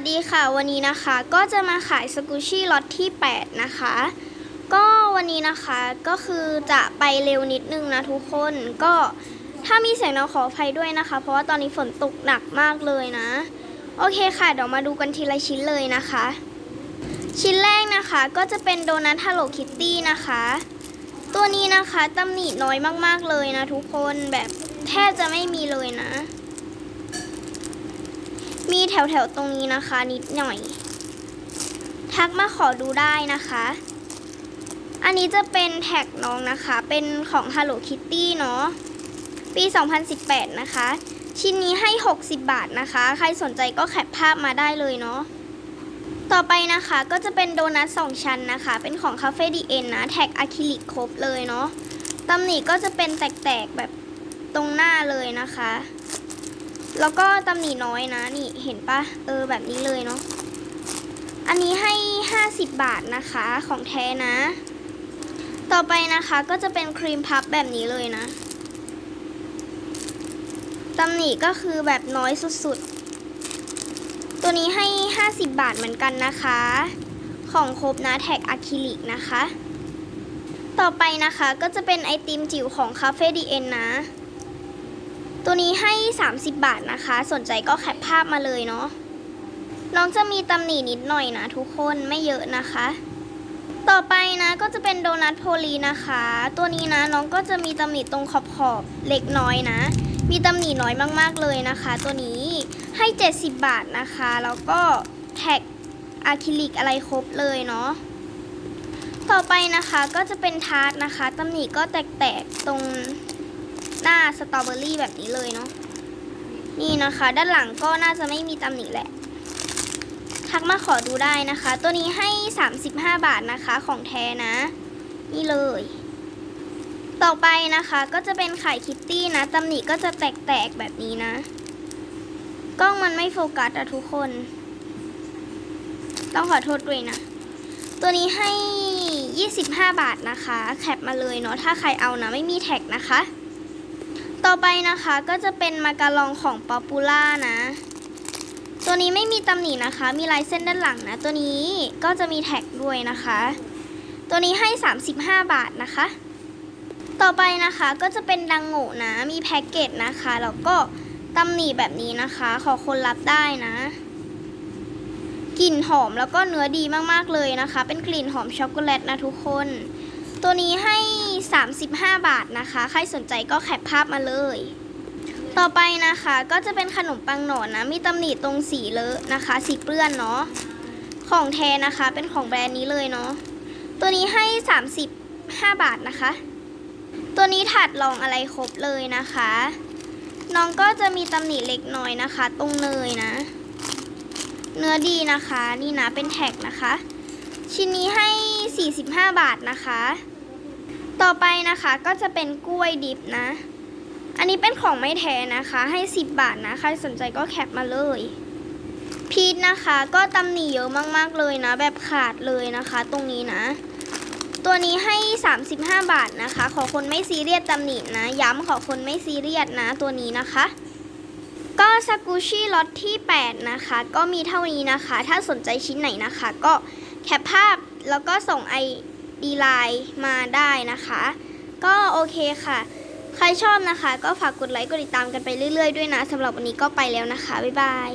สดีค่ะวันนี้นะคะก็จะมาขายสกูชี่ล็อตที่ 8 นะคะ ก็วันนี้นะคะก็คือจะไปเร็วนิดนึงนะทุกคนก็ถ้ามีเสียงน้องขออภัยด้วยนะคะ เพราะว่าตอนนี้ฝนตกหนักมากเลยนะ โอเคค่ะ เดี๋ยวมาดูกันทีละชิ้นเลยนะคะ ชิ้นแรกนะคะก็จะเป็นโดนัทฮัลโลคิตตี้นะคะ ตัวนี้นะคะตำหนิน้อยมากๆเลยนะทุกคนแบบแทบจะไม่มีเลยนะ มีแถวๆตรงนี้นะคะนิดหน่อย ทักมาขอดูได้นะคะ อันนี้จะเป็นแท็กน้องนะคะ เป็นของ Hello Kitty เนาะ ปี 2018 นะคะ ชิ้นนี้ให้ 60 บาทนะคะ ใครสนใจก็แคปภาพมาได้เลยเนาะ ต่อไปนะคะก็จะเป็นโดนัทสองชั้นนะคะ เป็นของ Cafe d n นะ แท็กอะคริลิกครบเลยเนาะตำหนิก็จะเป็นแตกๆแบบตรงหน้าเลยนะคะ แล้วก็ตำหนิน้อยนะนี่เห็นปะเออแบบนี้เลยเนาะอันนี้ให้ 50 บาทนะคะของแท้นะ ต่อไปนะคะก็จะเป็นครีมพับแบบนี้เลยนะตำหนิก็คือแบบน้อยสุดๆ ตัวนี้ให้ 50 บาทเหมือนกันนะคะ ของครบนะแท็กอะคริลิกนะคะ ต่อไปนะคะก็จะเป็นไอติมจิ๋วของ Cafe d n นะ ตัวนี้ให้ 30 บาทนะคะ สนใจก็แคปภาพมาเลยเนาะ น้องจะมีตำหนินิดหน่อยนะทุกคนไม่เยอะนะคะ ต่อไปนะก็จะเป็นโดนัทโพลีนะคะ ตัวนี้นะน้องก็จะมีตำหนิตรงขอบขอบเล็กน้อยนะ มีตำหนิน้อยมากๆเลยนะคะ ตัวนี้ให้ 70 บาทนะคะ แล้วก็แท็กอะคริลิกอะไรครบเลยเนาะต่อไปนะคะก็จะเป็นทาร์ตนะคะตำหนิก็แตกๆตรง หน้าสตรอเบอรี่แบบนี้เลยเนาะนี่นะคะ ด้านหลังก็น่าจะไม่มีตำหนิแหละ ทักมาขอดูได้นะคะ ตัวนี้ให้ 35 บาทนะคะของแท้นะ นี่เลย ต่อไปนะคะก็จะเป็นไข่คิตตี้นะตำหนิก็จะแตกๆแบบนี้นะ กล้องมันไม่โฟกัสอะทุกคน ต้องขอโทษด้วยนะ ตัวนี้ให้ 25 บาทนะคะ แคปมาเลยเนาะถ้าใครเอานะไม่มีแท็กนะคะ ต่อไปนะคะก็จะเป็นมาการองของป๊อปปูล่านะ ตัวนี้ไม่มีตำหนินะคะ มีลายเส้นด้านหลังนะ ตัวนี้ก็จะมีแท็กด้วยนะคะ ตัวนี้ให้ 35 บาทนะคะ ต่อไปนะคะก็จะเป็นดังโง่นะ มีแพ็กเกจนะคะ แล้วก็ตำหนิแบบนี้นะคะ ขอคนรับได้นะกลิ่นหอมแล้วก็เนื้อดีมากๆเลยนะคะ เป็นกลิ่นหอมช็อกโกแลตนะทุกคน ตัวนี้ให้ 35 บาทนะคะ ใครสนใจก็แคปภาพมาเลย ต่อไปนะคะก็จะเป็นขนมปังหนอนนะ มีตำหนิตรงสีเลอะนะคะ สีเปื้อนเนาะ ของแท้นะคะเป็นของแบรนด์นี้เลยเนาะ ตัวนี้ให้ 35 บาทนะคะ ตัวนี้ถาดรองอะไรครบเลยนะคะ น้องก็จะมีตำหนิเล็กน้อยนะคะ ตรงเนยนะ เนื้อดีนะคะ นี่นะเป็นแท็กนะคะ ชิ้นนี้ให้ 45 บาทนะคะ ต่อไปนะคะก็จะเป็นกล้วยดิบนะ อันนี้เป็นของไม่แท้นะคะ ให้ 10 บาทนะ ใครสนใจก็แคปมาเลย พีชนะคะ ก็ตำหนิเยอะมากๆเลยนะ แบบขาดเลยนะคะ ตรงนี้นะ ตัวนี้ให้ 35 บาทนะคะ ขอคนไม่ซีเรียสตำหนินะ ย้ำขอคนไม่ซีเรียสนะ ตัวนี้นะคะ ก็สกูชี่ล็อตที่ 8 นะคะ ก็มีเท่านี้นะคะ ถ้าสนใจชิ้นไหนนะคะ ก็แคปภาพแล้วก็ส่งไอ ดีไลน์มาได้นะคะ ก็โอเคค่ะ ใครชอบนะคะ ก็ฝากกดไลค์กดติดตามกันไปเรื่อยๆด้วยนะสำหรับวันนี้ก็ไปแล้วนะคะ บ๊ายบาย